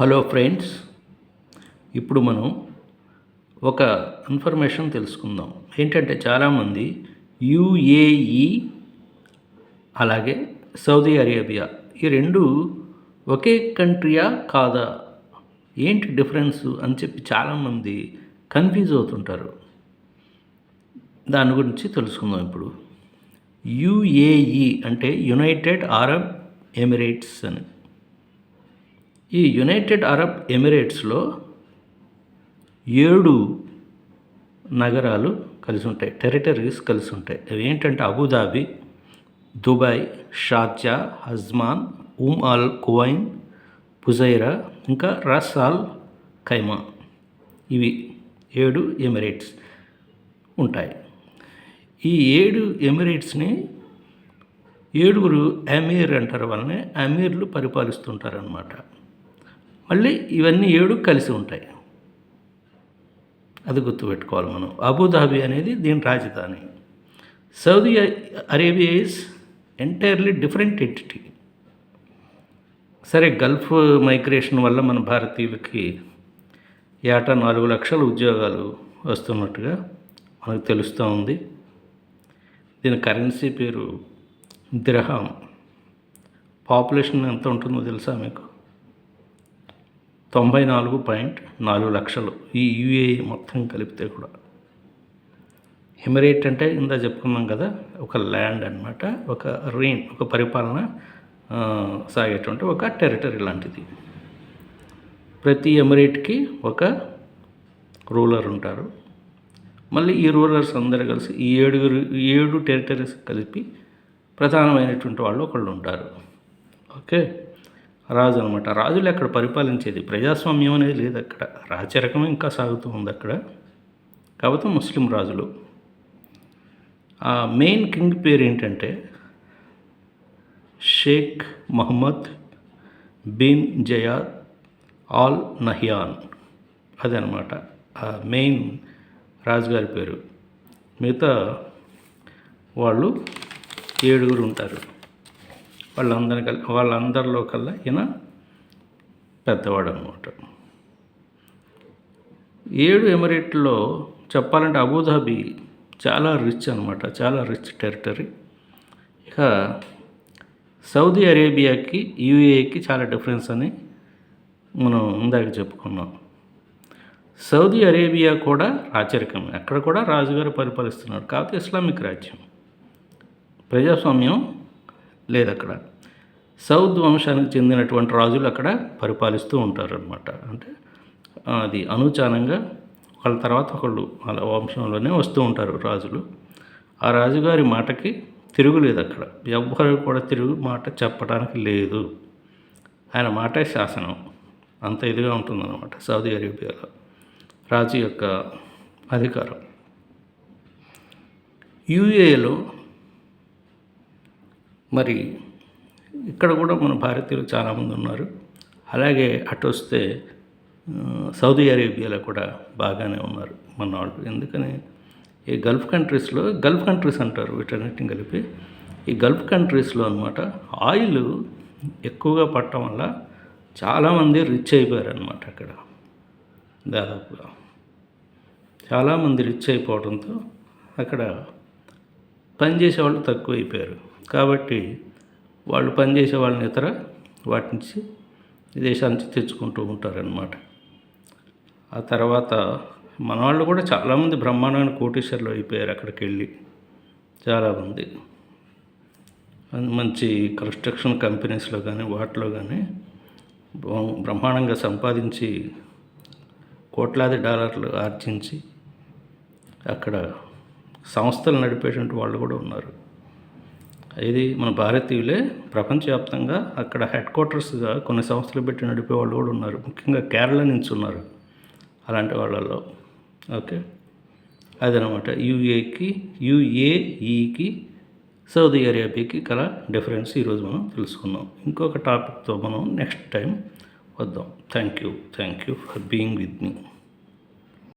Hello friends ఇప్పుడు మనం ఒక ఇన్ఫర్మేషన్ తెలుసుకుందాం. ఏంటంటే చాలామంది యుఏఈ అలాగే సౌదీ అరేబియా ఈ రెండు ఒకే కంట్రీయా కాదా? ఏంటి డిఫరెన్స్ అని చెప్పి చాలామంది కన్ఫ్యూజ్ అవుతుంటారు. దాని గురించి తెలుసుకుందాం ఇప్పుడు. యుఏఈ అంటే యునైటెడ్ అరబ్ ఎమిరేట్స్ అని. ఈ యునైటెడ్ అరబ్ ఎమిరేట్స్లో ఏడు నగరాలు కలిసి ఉంటాయి టెరిటరీస్ కలిసి ఉంటాయి అవి ఏంటంటే Abu Dhabi Dubai Sharjah Ajman Umm al Quwain Fujairah ఇంకా రస్ అల్ ఖైమా. ఇవి ఏడు ఎమిరేట్స్ ఉంటాయి. ఈ ఏడు ఎమిరేట్స్ని ఏడుగురు అమీర్ అంటారు వాళ్ళని అమీర్లు పరిపాలిస్తుంటారనమాట మళ్ళీ ఇవన్నీ ఏడు కలిసి ఉంటాయి. అది గుర్తుపెట్టుకోవాలి మనం. అబుదాబి అనేది దీని రాజధాని. Saudi Arabia is entirely different entity సరే గల్ఫ్ మైగ్రేషన్ వల్ల మన భారతీయులకి ఏటా నాలుగు లక్షల ఉద్యోగాలు వస్తున్నట్టుగా మనకు తెలుస్తూ ఉంది. దీని కరెన్సీ పేరు ద్రహం. పాపులేషన్ ఎంత ఉంటుందో తెలుసా మీకు? తొంభై నాలుగు పాయింట్ నాలుగు లక్షలు ఈ యుఏఈ మొత్తం కలిపితే కూడా. ఎమిరేట్ అంటే ఇందా చెప్పుకున్నాం కదా ఒక ల్యాండ్ అనమాట ఒక రెయిన్ ఒక పరిపాలన సాగేటువంటి ఒక టెరిటరీ లాంటిది. ప్రతి ఎమిరేట్కి ఒక రూలర్ ఉంటారు. మళ్ళీ ఈ రూలర్స్ అందరు కలిసి ఈ ఏడుగురు ఈ ఏడు టెరిటరీస్ కలిపి ప్రధానమైనటువంటి వాళ్ళు ఒకళ్ళు ఉంటారు. ఓకే? రాజు అనమాట రాజులు అక్కడ పరిపాలించేది? ప్రజాస్వామ్యం అనేది లేదు అక్కడ. రాచరికం ఇంకా సాగుతూ ఉంది అక్కడ. కాకపోతే ముస్లిం రాజులు. ఆ మెయిన్ కింగ్ పేరు ఏంటంటే Sheikh Mohammed bin Zayed al Nahyan. అదనమాట ఆ మెయిన్ రాజుగారి పేరు. మిగతా వాళ్ళు ఏడుగురు ఉంటారు. వాళ్ళందరి కల్లా వాళ్ళందరిలో కల్లా ఈయన పెద్దవాడు అనమాట ఏడు ఎమిరేట్లో చెప్పాలంటే అబుదాబి చాలా రిచ్ అనమాట చాలా రిచ్ టెరిటరీ ఇక సౌదీ అరేబియాకి యూఏకి చాలా డిఫరెన్స్ అని మనం ఇందాక చెప్పుకున్నాం. సౌదీ అరేబియా కూడా రాచరికమే అక్కడ కూడా రాజుగారు పరిపాలిస్తున్నాడు కాకపోతే ఇస్లామిక్ రాజ్యం. ప్రజాస్వామ్యం లేదు అక్కడ సౌద్ వంశానికి చెందినటువంటి రాజులు అక్కడ పరిపాలిస్తూ ఉంటారనమాట అంటే అది అనుచానంగా వాళ్ళ తర్వాత ఒకళ్ళు వాళ్ళ వంశంలోనే వస్తూ ఉంటారు రాజులు. ఆ రాజుగారి మాటకి తిరుగులేదు అక్కడ ఎవ్వరు కూడా తిరుగు మాట చెప్పడానికి లేదు. ఆయన మాటే శాసనం. అంత ఇదిగా ఉంటుందన్నమాట సౌదీ అరేబియాలో. రాజు యొక్క అధికారం. యూఏలో మరి ఇక్కడ కూడా మన భారతీయులు చాలామంది ఉన్నారు. అలాగే అటు వస్తే సౌదీ అరేబియాలో కూడా బాగానే ఉన్నారు మన వాళ్ళు. ఎందుకని? ఈ గల్ఫ్ కంట్రీస్లో గల్ఫ్ కంట్రీస్ అంటారు వీటన్నిటిని కలిపి. ఈ గల్ఫ్ కంట్రీస్లో అనమాట ఆయిల్ ఎక్కువగా పట్టడం వల్ల చాలామంది రిచ్ అయిపోయారు అనమాట అక్కడ. దాదాపుగా చాలామంది రిచ్ అయిపోవడంతో అక్కడ పనిచేసే వాళ్ళు తక్కువ అయిపోయారు కాబట్టి వాళ్ళు పనిచేసే వాళ్ళని ఇతర వాటి నుంచి దేశాల నుంచి తెచ్చుకుంటూ ఉంటారనమాట ఆ తర్వాత మన వాళ్ళు కూడా చాలామంది బ్రహ్మాండమైన కోటీశ్వర్లు అయిపోయారు అక్కడికి వెళ్ళి చాలామంది మంచి కన్స్ట్రక్షన్ కంపెనీస్లో కానీ వాటిలో కానీ బ్రహ్మాండంగా సంపాదించి కోట్లాది డాలర్లు ఆర్జించి అక్కడ సంస్థలు నడిపేటువంటి వాళ్ళు కూడా ఉన్నారు. ఇది మన భారతీయులే ప్రపంచవ్యాప్తంగా అక్కడ హెడ్ క్వార్టర్స్గా కొన్ని సంస్థలు పెట్టి నడిపే వాళ్ళు కూడా ఉన్నారు. ముఖ్యంగా కేరళ నుంచి ఉన్నారు అలాంటి వాళ్ళల్లో ఓకే? అదనమాట. యుఏకి యుఏఈకి సౌదీ అరేబియాకి కల డిఫరెన్స్ ఈరోజు మనం తెలుసుకుందాం. ఇంకొక టాపిక్తో మనం నెక్స్ట్ టైం వద్దాం. Thank you thank you for being with me.